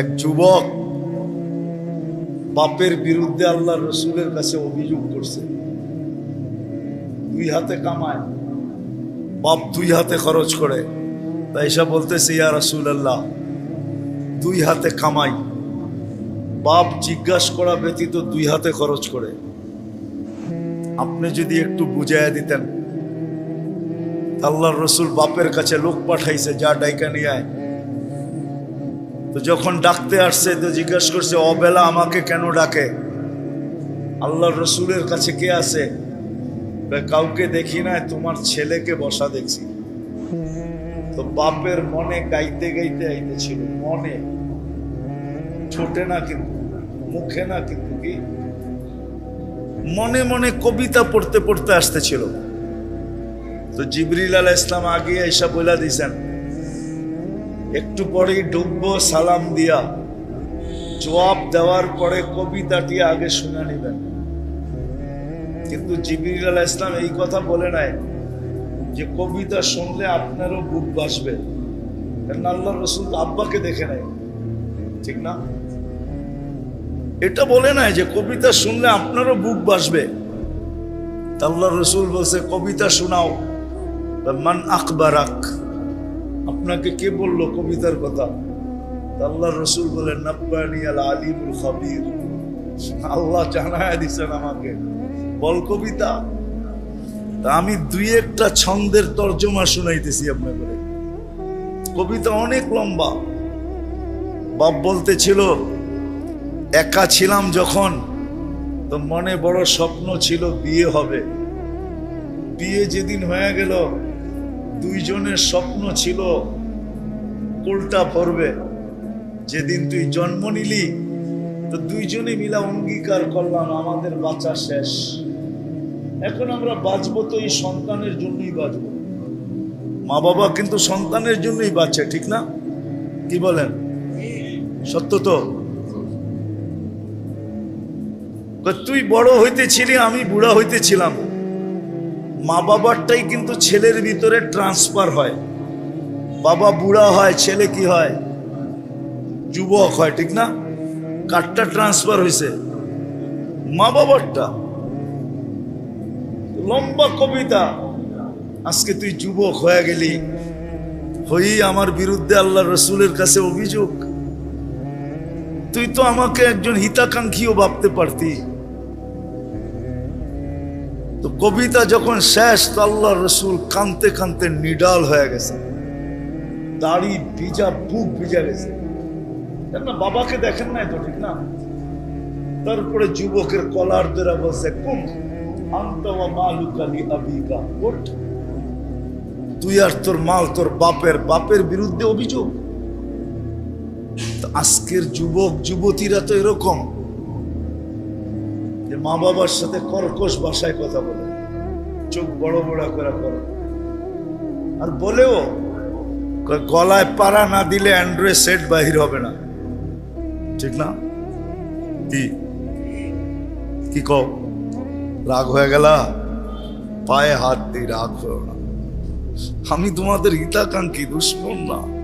এক যুবক বাপের বিরুদ্ধে আল্লাহ রসুলের কাছে অভিযোগ করছে। দুই হাতে কামায়, বাপ দুই হাতে খরচ করে। তাই এসব বলতেছে, ইয়া রসুল আল্লাহ দুই হাতে কামাই। বাপ জিজ্ঞাসা করা ব্যতীত দুই হাতে খরচ করে। আপনি যদি একটু বুঝাইয়া দিতেন। আল্লাহর রসুল বাপের কাছে লোক পাঠাইছে, যা ডাইকা নিয়ে আয়। তো যখন ডাকতে আসছে, তো জিজ্ঞাসা করছে, অবেলা আমাকে কেন ডাকে? আল্লাহ রসুলের কাছে কে আছে? কাউকে দেখি না তোমার ছেলেকে বসা দেখছি। তো বাপের মনে গাইতে গাইতে আইতেছিল, মনে। ছোটে না কিন্তু, মুখে না কিন্তু কি? মনে মনে কবিতা পড়তে পড়তে আসতেছিল। তো জিবরিল আলাহ ইসলাম আগে এসা বলে দিছেন একটু পরেই ডুববো, সালাম দিয়া। জবাব দেওয়ার পরে কবিতাটি আগে শুনে নেবেন। কিন্তু আলাহ ইসলাম এই কথা বলে নাই যে কবিতা শুনলে আপনারও বুক বাসবে আল্লাহ রসুল আব্বাকে দেখে নাই। ঠিক না? এটা বলে নাই যে কবিতা শুনলে আপনারও বুক বাসবে আল্লাহ রসুল বলছে, কবিতা শোনাও। মান আকবারাক আপনাকে কে বলল কবিতার কথা? আল্লাহ রসুল বলেন, নব্বানি আল আলিমুল খাবির। আল্লাহ জানায় দিছেন আমাকে। বল কবিতা? তা আমি দুই একটা ছন্দের তর্জমা শুনাইতেছি আপনাকে। কবিতা অনেক লম্বা। বাপ বলতে ছিল একা ছিলাম যখন, তো মনে বড় স্বপ্ন ছিল বিয়ে হবে। বিয়ে যেদিন হয়ে গেল দুইজনের স্বপ্ন ছিল কোলটা পড়বে যেদিন তুই জন্ম নিলি, তো দুইজনে মিলা অঙ্গীকার করলাম, আমাদের বাঁচা শেষ। এখন আমরা বাঁচবো তো এই সন্তানের জন্যই বাঁচবো। মা বাবা কিন্তু সন্তানের জন্যই বাঁচে, ঠিক না? কি বলেন? সত্য তো? তুই বড় হইতেছিলি আমি বুড়া হইতেছিলাম মা বাবারটাই কিন্তু ছেলের ভিতরে ট্রান্সফার হয়। বাবা বুড়া হয়, ছেলে কি হয়? যুবক হয়, ঠিক না? কারটা ট্রান্সফার হয়েছে মা বাবারটা লম্বা কবিতা। আজকে তুই যুবক হয়ে গেলি। হই আমার বিরুদ্ধে আল্লাহ রসুলের কাছে অভিযোগ। তুই তো আমাকে একজন হিতাকাঙ্ক্ষীও ভাবতে পারতি। তো কবিতা যখন শেষ, তো আল্লাহ রসুল কানতে কানতে নিডাল হয়ে গেছে। দাড়ি ভিজা, বুক ভিজা গেছে। না, বাবাকে দেখেন নাই তো ঠিক না? তারপরে যুবকের কলার দ্বারা বলছে, কুম আবিকা ওঠ তুই আর তোর মাল তোর বাপের বাপের বিরুদ্ধে অভিযোগ। আজকের যুবক, যুবতীরা তো এরকম। যে মা বাবার সাথে কর্কশ ভাষায় কথা বলে। চোখ বড় বড় করে করে আর বলেও, গলায় পাড়া না দিলে অ্যান্ড্রয়েড সেট বাহির হবে না। ঠিক না? কি? কি কও? রাগ হয়ে গেল? পায়ে হাত দিয়ে রাগ হলো না। আমি তোমাদের হিতাকাঙ্ক্ষী, দুশ্মন না।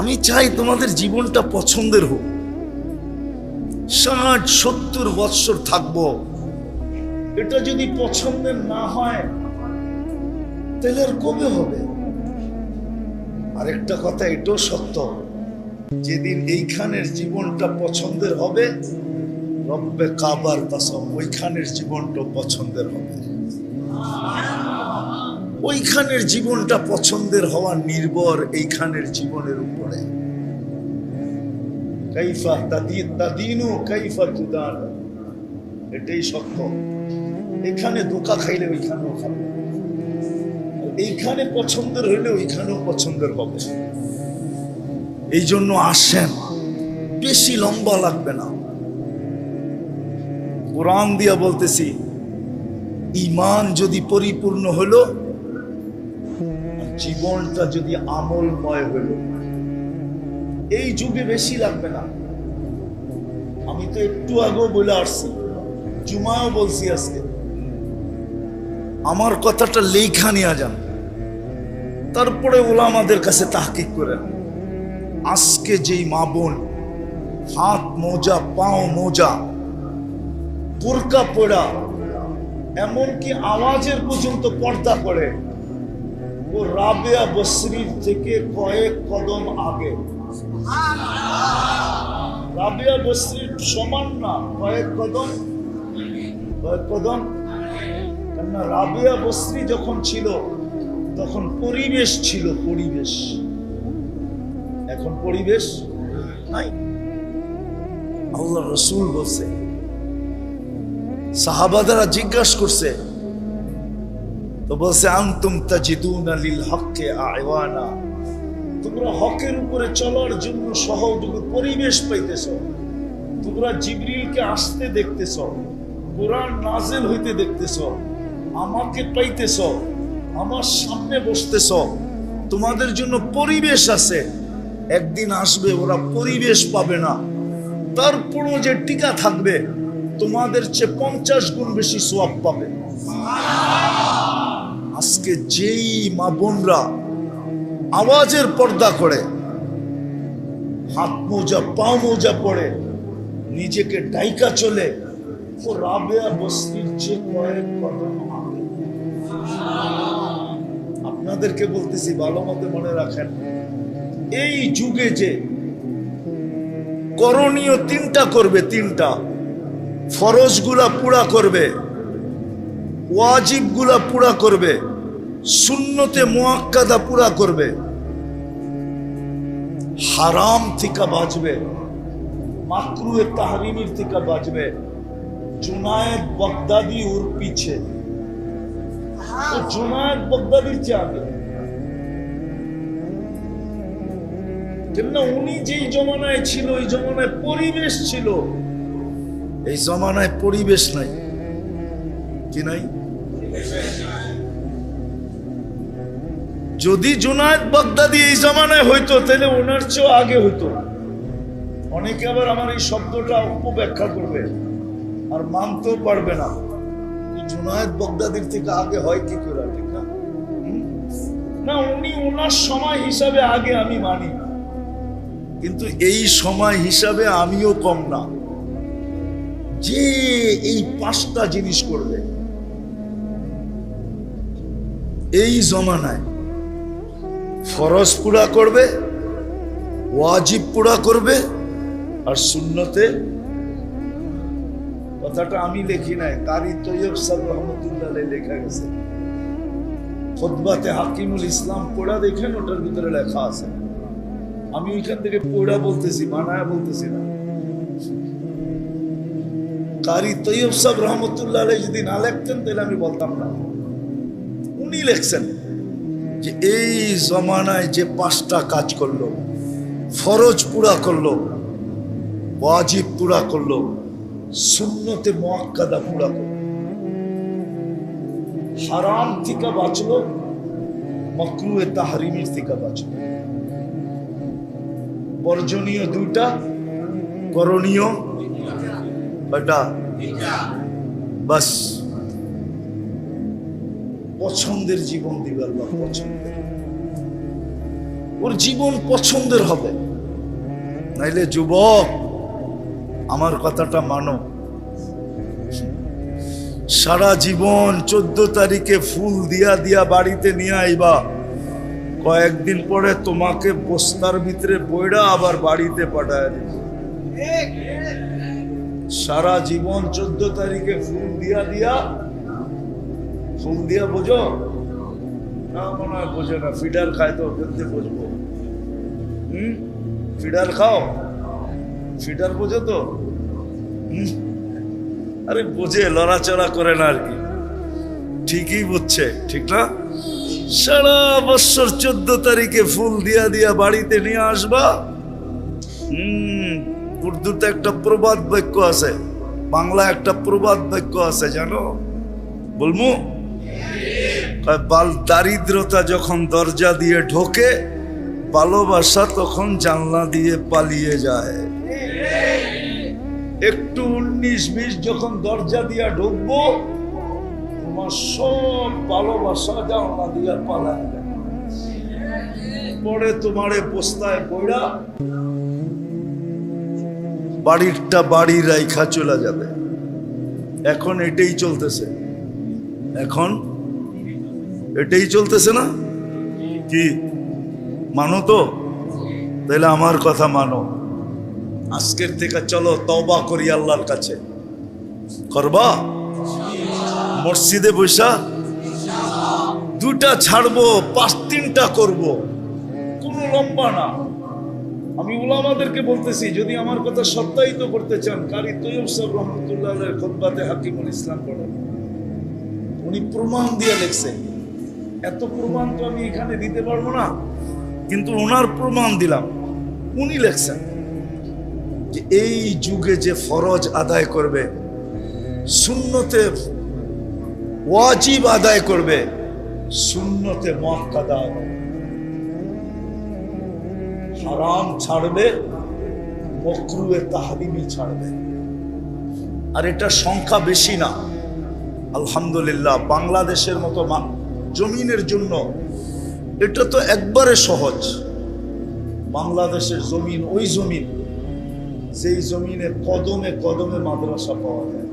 আমি চাই তোমাদের জীবনটা পছন্দের হোক। ষাট, সত্তর বৎসর থাকব। এটা যদি পছন্দের না হয়, তাহলে আর কবে হবে? আরেকটা কথা, এটাও সত্য। যেদিন এইখানের জীবনটা পছন্দের হবে, রব্বে কাবার কসম, ওইখানের জীবনটা পছন্দের হবে। ওইখানের জীবনটা পছন্দের হওয়া নির্ভর এইখানের জীবনের উপরে। কাইফা তাদি তাদিনু কাইফা এটাই সত্য। এখানে ধোকা খাইলে ওইখানেও খাবে। এইখানে পছন্দের হইলে ওইখানেও পছন্দের হবে। এই জন্য আসেন। বেশি লম্বা লাগবে না। কোরআন দিয়া বলতেছি ইমান যদি পরিপূর্ণ হলো জীবনটা যদি আমলময় হলো এই যুগে বেশি লাগবে না। আমি তো একটু আগেও বলে আসছি, জুমাও বলছি আজকে। আমার কথাটা লেখা নিয়ে যান। তারপরে ওলা আমাদের কাছে তাহকিক করেন আজকে যেই মা বোন, হাত মোজা, পাও মোজা বোরকা পড়া এমনকি আওয়াজের পর্যন্ত পর্দা করে, ও রাবেয়া বসরির থেকে কয়েক কদম আগে রাবেয়া বসরির সমান না, কয়েক কদম কয়েক কদম। কেননা রাবেয়া যখন ছিল, তখন পরিবেশ ছিল, পরিবেশ। এখন পরিবেশ নাই। আল্লাহ রসুল বলছে, সাহাবাদারা জিজ্ঞাসা করছে, তো বলছে, আন্তুম তাজিদুনা লিল হককে আয়ওয়ানা তোমরা হকের উপরে চলার জন্য সহযোগী পরিবেশ পাইতেছ। তোমরা জিবরিলকে আসতে দেখতেছ, কোরআন নাজেল হইতে দেখতেছ, আমাকে পাইতেছ, আমার সামনে বসতেছ। তোমাদের জন্য পরিবেশ আছে। একদিন আসবে, ওরা পরিবেশ পাবে না। তারপরও যে টিকা থাকবে, তোমাদের চেয়ে পঞ্চাশ গুণ বেশি সোয়াব পাবে। আজকে যেই মা বোনরা আওয়াজের পর্দা করে হাত মোজা, পা মোজা পড়ে নিজেকে ডাইকা চলে ও রাবেয়া বস্তির চেয়ে কয়েক আগে। আপনাদেরকে বলতেছি, ভালো মতে মনে রাখেন, এই যুগে যে করণীয় তিনটা করবে, তিনটা ফরজগুলা পুরা করবে, ওয়াজিবগুলা পুরা করবে সুন্নতে মোয়াক্কাদা পুরা করবে। হারাম থেকে বাঁচবে মাকরুয়ে তাহরিমির থেকে বাঁচবে জুনায়েদ বগদাদি ওর পিছে। জুনায়েদ বগদাদির চেয়ে আগে। উনি যেই জমানায় ছিল, ওই জমানায় পরিবেশ ছিল। এই জমানায় পরিবেশ নাই। কি নাই? যদি জুনায়দ বাগদাদি এই জমানায় হইতো, তাহলে ওনার চেয়েও আগে হইতো। অনেকে আবার আমার এই শব্দটা উপব্যাখ্যা করবে আর মানতেও পারবে না। জুনায়দ বগদাদির থেকে আগে হয় কি করে ঠিক না। না, উনি ওনার সময় হিসাবে আগে আমি মানি কিন্তু এই সময় হিসাবে আমিও কম না। যে এই পাঁচটা জিনিস করবে, এই জমানায় ফরজ পুরা করবে, ওয়াজিব পুরা করবে, আর সুন্নতে কথাটা আমি লিখি নাই, কারি তৈয়ব সাহেব রহমতুল্লাহ লেখা গেছে। খোদবাতে হাকিমুল ইসলাম পড়া দেখেন, ওটার ভিতরে লেখা আছে। আমি ওইখান থেকে পড়া বলতেছি মানায় বলতেছি না। কারি তৈয়ব সাহেব রহমতুল্লাহ যদি না লিখতেন, তাহলে আমি বলতাম না। উনি লিখছেন। যে এই জমানায় যে পাঁচটা কাজ করল, ফরজ পুরা করল, ওয়াজিব পুরা করল শূন্যতে মোয়াক্কাদা পুরা করল। হারাম থেকে বাঁচলো, মকরুয়ে তাহারিমের থেকে বাঁচলো। বর্জনীয় দুইটা, করণীয় কয়টা বাস। পছন্দের জীবন দিবার বা পছন্দের। ওর জীবন পছন্দের হবে। নাইলে যুবক, আমার কথাটা মানো। সারা জীবন চোদ্দ তারিখে ফুল দিয়া দিয়া বাড়িতে নিয়ে আইবা। কয়েকদিন পরে তোমাকে বস্তার ভিতরে বইরা আবার বাড়িতে পাঠায় দিবে। সারা জীবন চোদ্দ তারিখে ফুল দিয়া দিয়া ফুল দিয়া বোঝো। না মনে হয় বোঝে না। ফিডার খায় তো বলতে বুঝব। হুম? ফিডার খাও? ফিডার বোঝো তো? হুম? আরে বোঝে লড়াচড়া করে না আর কি। ঠিকই বুঝছে ঠিক না? সারা বছর চোদ্দ তারিখে ফুল দিয়া দিয়া বাড়িতে নিয়ে আসবা। হম উর্দুতে একটা প্রবাদ বাক্য আছে। বাংলা একটা প্রবাদ বাক্য আছে জানো? কয়, বাল দারিদ্রতা যখন দরজা দিয়ে ঢোকে, ভালোবাসা তখন জানলা দিয়ে পালিয়ে যায়। একটু উনিশ বিশ যখন দরজা দিয়া ঢুকবো, তোমার সব ভালোবাসা জানলা দিয়া পালায়। এরপরে তোমারে পোস্তায় পড়া বাড়িরটা বাড়ি রাইখা চলে যাবে। এখন এটাই চলতেছে। এখন এটাই চলতেছে না? কি? মানো তো? তাহলে আমার কথা মানো। আজকের থেকে চলো, তওবা করি আল্লাহর কাছে। করবা? মসজিদে বৈশা দুটা ছাড়বো, পাঁচ তিনটা করব। কোনো লম্বা না। আমি ওলামাদেরকে বলতেছি, যদি আমার কথা সত্যায়িত করতে চান, কারি তৈব সাহেব রহমতুল্লাহ খোদবাতে হাকিমুল ইসলাম পড়েন। উনি প্রমাণ দিয়ে লেখছে এত প্রমাণ তো আমি এখানে দিতে পারব না, কিন্তু ওনার প্রমাণ দিলাম। উনি লেখছেন যে এই যুগে যে ফরজ আদায় করবে শূন্যতে ওয়াজিব আদায় করবে শূন্যতে আদায় হারাম ছাড়বে, মকরুয়ে তাহারিমি ছাড়বে। আর এটা সংখ্যা বেশি না। আলহামদুলিল্লাহ, বাংলাদেশের মতো মা- জমিনের জন্য। এটা তো একবারে সহজ। বাংলাদেশের জমিন, ওই জমিন, যেই জমিনে কদমে কদমে মাদ্রাসা পাওয়া যায়।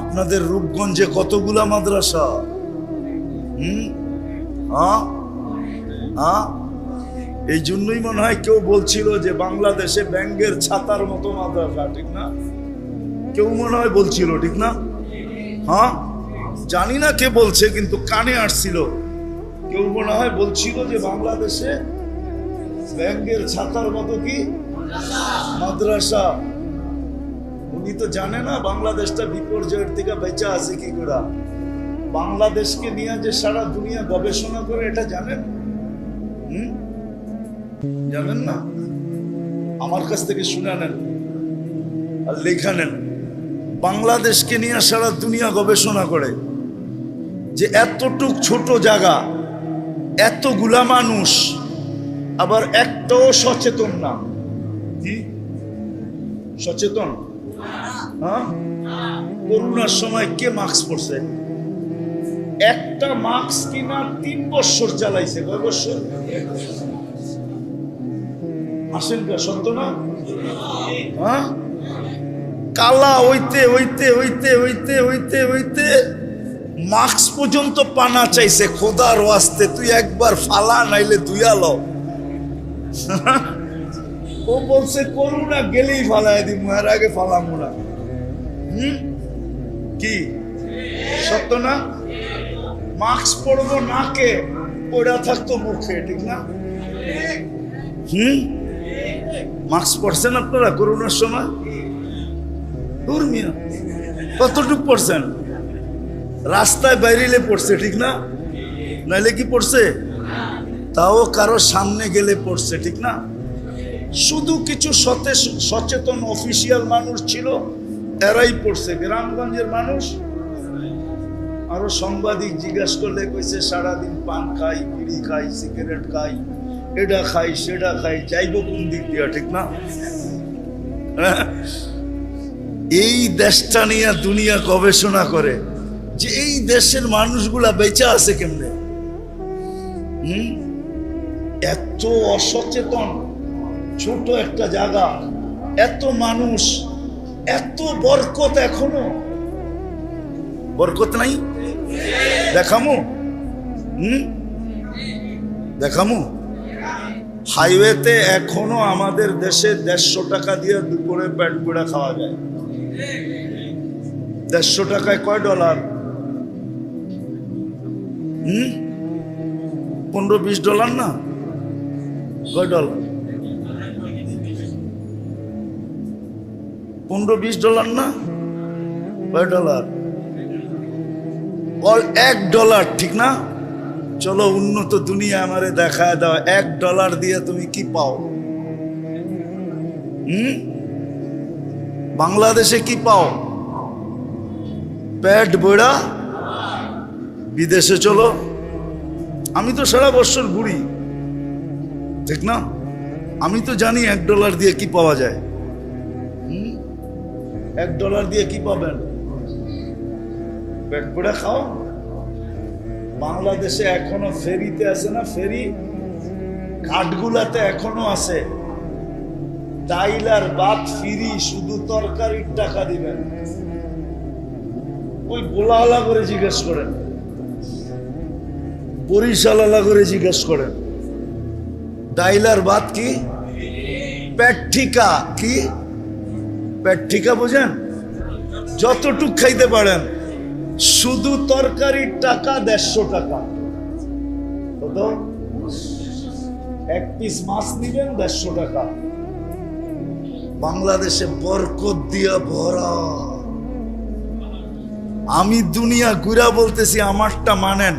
আপনাদের রূপগঞ্জে কতগুলা মাদ্রাসা? হুম? হ্যাঁ এই জন্যই মনে হয় কেউ বলছিল যে বাংলাদেশে ব্যাঙ্গের ছাতার মতো মাদ্রাসা, ঠিক না? কেউ মনে হয় বলছিল, ঠিক না? হ্যাঁ? জানি না কে বলছে, কিন্তু কানে আসছিল। কেউ মনে হয় বলছিল যে বাংলাদেশে ব্যাংকের ছাতার মতো কি? মাদ্রাসা। উনি তো জানে না বাংলাদেশটা বিপর্যয়ের থেকে বেঁচে আছে কি করে। বাংলাদেশকে নিয়ে যে সারা দুনিয়া গবেষণা করে, এটা জানেন? হুম? জানেন না? আমার কাছ থেকে শুনে নেন আর লেখা নেন। বাংলাদেশকে নিয়ে সারা দুনিয়া গবেষণা করে যে এতটুক ছোট জায়গা এতগুলা মানুষ, আবার একটাও সচেতন না। কি? সচেতন? হ্যাঁ? করোনার সময় কে মাস্ক পরছে? একটা মাস্ক কিনা তিন বছর চালাইছে, কয় বছর? আসেন কা, সত্য না? হ্যাঁ? কালা হইতে হইতে হইতে হইতে হইতে হইতে মাস্ক পর্যন্ত পানা চাইছে, খোদার ওয়াস্তে, তুই একবার ফালা, নাইলে তুইয়া লো। ও বলছে করুণা গেলেই ফালাই দিব, এর আগে ফালা না। হুম? কি? সত্য না? মাস্ক পরবো নাকে ওটা থাকতো মুখে, ঠিক না? হুম? মাস্ক পরছেন আপনারা করোনার সময়? দূর মিয়া কতটুক পড়ছেন? রাস্তায় বাইরেলে পড়ছে, ঠিক না? নাইলে কি পড়ছে? তাও কারও সামনে গেলে পড়ছে, ঠিক না? শুধু কিছু সতে সচেতন অফিসিয়াল মানুষ ছিল, এরাই পড়ছে। গ্রামগঞ্জের মানুষ, আরও সাংবাদিক জিজ্ঞেস করলে কইছে, সারাদিন পান খাই, বিড়ি খাই, সিগারেট খাই, এটা খাই, সেটা খাই, যাইব কোন দিক দিয়ে, ঠিক না? হ্যাঁ? এই দেশটা নিয়ে দুনিয়া গবেষণা করে যে এই দেশের মানুষগুলা বেঁচে আছে কেমনে? হুম? এত অসচেতন, ছোট একটা জায়গা, এত মানুষ, এত বরকত এখনও। বরকত নাই? দেখামো। হুম? দেখামু। হাইওয়েতে এখনও আমাদের দেশে দেড়শো টাকা দিয়ে দুপুরে প্যাট পুড়া খাওয়া যায়। দেড়শো টাকায় কয় ডলার? হুম? পনেরো বিশ ডলার না? কয় ডলার? পনেরো বিশ ডলার না? কয় ডলার? অল এক ডলার, ঠিক না? চলো উন্নত দুনিয়া আমারে দেখায় দাও, এক ডলার দিয়ে তুমি কি পাও? হুম? বাংলাদেশে কি পাও? প্যাট বইড়া বিদেশে চলো। আমি তো সারা বছর ঘুরি। ঠিক না? আমি তো জানি এক ডলার দিয়ে কি পাওয়া যায়? এক ডলার দিয়ে কি পাবেন? পেট পড়ে খাও। বাংলাদেশে এখনও ফেরিতে আছে না? ফেরি? ঘাটগুলাতে এখনও আছে। ডাইল আর ভাত ফিরি, শুধু তরকারির টাকা দিবেন। ওই গোলাওয়ালা করে জিজ্ঞেস করেন। বরিশালালা করে জিজ্ঞেস করেন। ডাইল আর ভাত কি? প্যাঠিকা কি? প্যাঠিকা বোঝেন? যতটুক খাইতে পারেন। শুধু তরকারির টাকা দেড়শো টাকা। কত? এক পিস মাছ নিবেন, দেড়শো টাকা। বাংলাদেশে বরকত দিয়া ভরা। আমি দুনিয়া ঘুরা বলতেছি, আমারটা মানেন,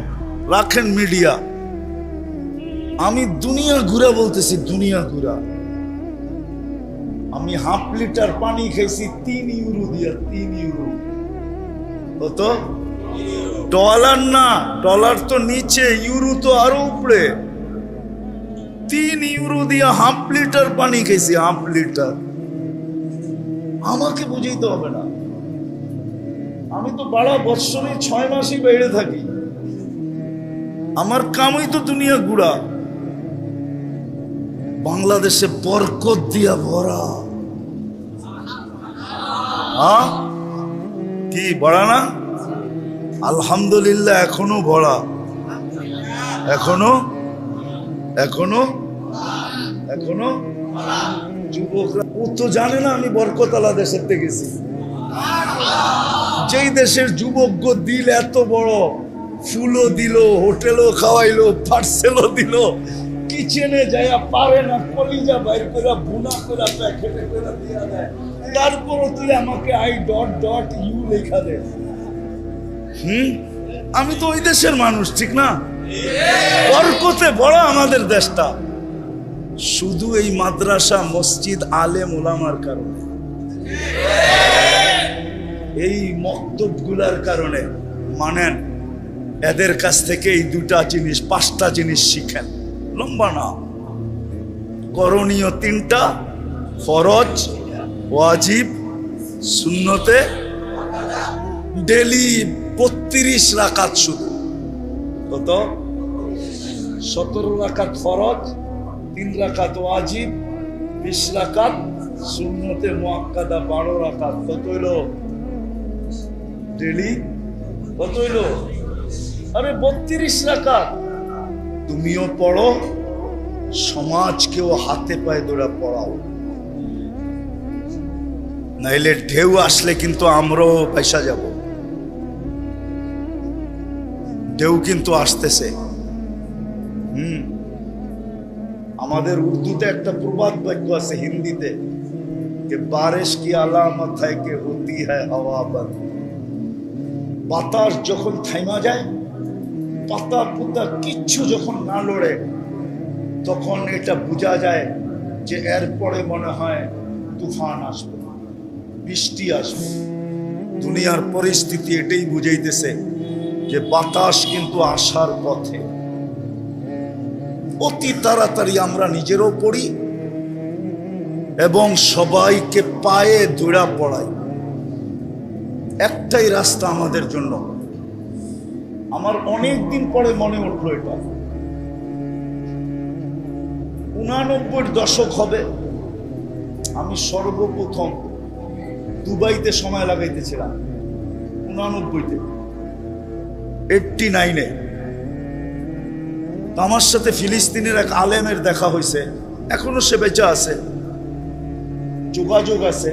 রাখেন মিডিয়া। আমি দুনিয়া ঘুরা বলতেছি, দুনিয়া ঘুরা। আমি হাফ লিটার পানি খাইছি, তিন ইউরো দিয়া, তিন ইউরো। কত? ডলার না, ডলার তো নিচে, ইউরো তো আরও উপরে। তিন ইউরো দিয়া হাফ লিটার পানি খেয়েছি হাফ লিটার। আমাকে বুঝাইতে হবে না। আমি তো বাড়া বৎসরে ছয় মাসই বাইরে থাকি। আমার কামই তো দুনিয়া গুড়া। বাংলাদেশে বরকত দিয়া ভরা। কি, ভরা না? আলহামদুলিল্লাহ, এখনও ভরা। এখনও? এখনও? এখনও? ও তো জানে না, আমি বরকতলা দেশের গেছি। যেই দেশের যুবক দিল এত বড়, ফুলও দিল, হোটেলও খাওয়াইলো পার্সেলও দিল কিচেনে যাইয়া পারে না, কলিজা বাইর করে বুনা করে প্যাকেটে করে দিয়া দেয়। তারপরও তুই আমাকে আই ডট ডট ইউ লেখা দে। হুম? আমি তো ওই দেশের মানুষ, ঠিক না? বরকতে বড় আমাদের দেশটা। শুধু এই মাদ্রাসা, মসজিদ আলেম ওলামার কারণে। এই মক্তবগুলার কারণে, মানেন, এদের কাছ থেকে এই দুটা জিনিস, পাঁচটা জিনিস শিখেন। লম্বা না। করণীয় তিনটা, ফরজ, ওয়াজিব শূন্যতে ডেলি বত্রিশ রাকাত শুধু। কত? সতেরো রাকাত ফরজ তিন রাকাত ওয়াজিব বিশ রাকাত শূন্যতে মোয়াক্কাদা বারো রাকাত। কত হইল? ডেলি? কত হইল? আরে বত্রিশ রাকাত। তুমিও পড়ো, সমাজকেও হাতে পায়ে ধরে পড়াও। নাইলে ঢেউ আসলে কিন্তু আমরাও পয়সা যাব। ঢেউ কিন্তু আসতেছে। হুম। আমাদের উর্দুতে একটা প্রবাদ বাক্য আছে হিন্দিতে, যে বারিশ কি আলামত হয় কে হতি হয় হাওয়া বন্ধ বাতাস যখন থাইমা যায়, পাতা পুতা কিচ্ছু যখন না লড়ে, তখন এটা বোঝা যায় যে এরপরে মনে হয় তুফান আসবে, বৃষ্টি আসবে। দুনিয়ার পরিস্থিতি এটাই বুঝাইতেছে যে বাতাস কিন্তু আসার পথে। অতি তাড়াতাড়ি আমরা নিজেরও পড়ি এবং সবাইকে পায়ে দৌড়া পড়াই। একটাই রাস্তা আমাদের জন্য। আমার অনেক দিন পরে মনে উঠল এটা। উনানব্বই দশক হবে, আমি সর্বপ্রথম দুবাইতে সময় লাগাইতেছিলাম, উনানব্বইতে। এইটটি নাইনে আমার সাথে ফিলিস্তিনের এক আলেমের দেখা হয়েছে। এখনও সে বেঁচে আছে। যোগাযোগ আছে।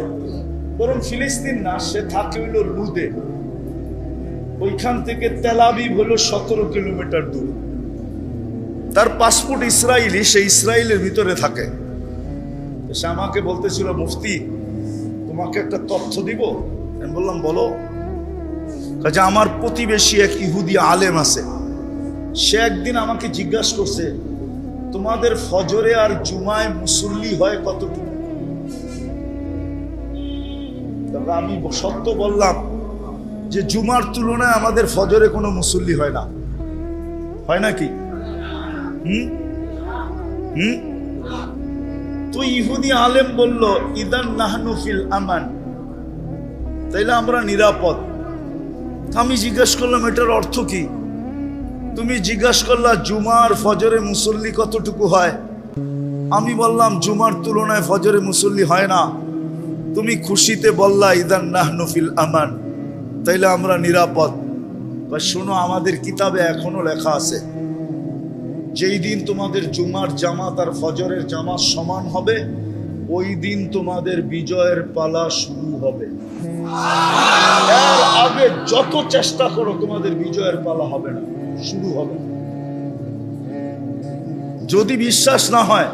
বরং ফিলিস্তিন না, সে থাকে হইল লুদে। ওইখান থেকে তেলাবিব হলো সতেরো কিলোমিটার দূর। তার পাসপোর্ট ইসরায়েলি সে ইসরায়েলের ভিতরে থাকে। সে আমাকে বলতেছিল, মুফতি, তোমাকে একটা তথ্য দিব? আমি বললাম, বলো। কাজে আমার প্রতিবেশী এক ইহুদি আলেম আছে। সে একদিন আমাকে জিজ্ঞাসা করছে, তোমাদের ফজরে আর জুমায় মুসল্লি হয় কতটুকু? তবে আমি সত্য বললাম যে জুমার তুলনায় আমাদের ফজরে কোনো মুসল্লি হয় না। হয় নাকি হুম? হুম? তো ইহুদি আলেম বলল, ইদান নাহনুফিল আমান। তাইলে আমরা নিরাপদ। আমি জিজ্ঞেস করলাম, এটার অর্থ কি? তুমি জিজ্ঞাসা করলা, জুমার ফজরে মুসল্লি কতটুকু হয়? আমি বললাম, জুমার তুলনায় ফজরে মুসল্লি হয় না। তুমি খুশিতে বললা, ইদান নাহনুফিল আমান। তাইলে আমরা নিরাপদ। বা শোনো, আমাদের কিতাবে এখনও লেখা আছে, যেই দিন তোমাদের জুমার জামাত আর ফজরের জামাত সমান হবে, ওই দিন তোমাদের বিজয়ের পালা শুরু হবে। আগে যত চেষ্টা করো, তোমাদের বিজয়ের পালা হবে না। শুরু হবে। যদি বিশ্বাস না হয়,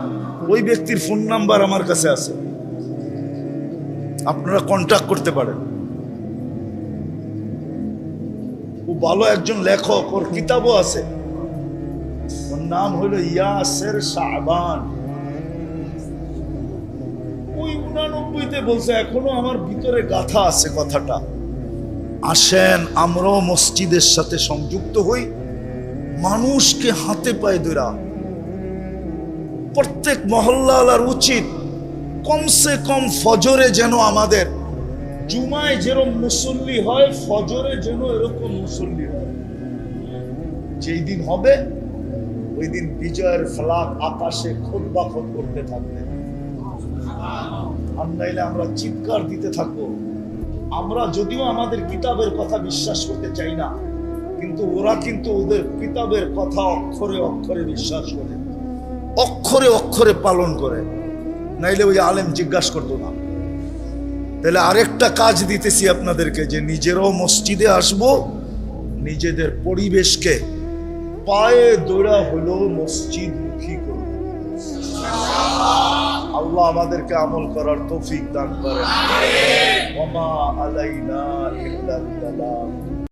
ওই ব্যক্তির ফোন নাম্বার আমার কাছে আছে। আপনারা কন্ট্যাক্ট করতে পারেন। ও ভালো একজন লেখক, ওর কিতাবও আছে। ওর নাম হলো ইয়াসের শাহবান ওই উনানব্বইতে বলছে, এখনও আমার ভিতরে গাথা আছে কথাটা। আসেন, আমরাও মসজিদের সাথে সংযুক্ত হই। মানুষকে হাতে পায়ে ধরা। প্রত্যেক মহল্লার উচিত কমসে কম ফজরে যেন আমাদের। জুমায় যেরকম মুসল্লি হয়, ফজরে যেন এরকম মুসল্লি হয়। যেই দিন হবে, ওই দিন বিজয়ের ফ্লাগ আকাশে খোদ বাখত করতে থাকবে। আর নাইলে আমরা চিৎকার দিতে থাকব। আমরা যদিও আমাদের কিতাবের কথা বিশ্বাস করতে চাই না কিন্তু ওরা কিন্তু ওদের কিতাবের কথা অক্ষরে অক্ষরে বিশ্বাস করে। অক্ষরে অক্ষরে পালন করে। নাইলে ওই আলেম জিজ্ঞাসা করতো না। তাহলে আরেকটা কাজ দিতেছি আপনাদেরকে, যে নিজেরাও মসজিদে আসব, নিজেদের পরিবেশকে পায়ে দৌড়া হলো মসজিদ মুখী করব। আল্লাহ আমাদেরকে আমল করার তৌফিক দান করেন। আলাইনা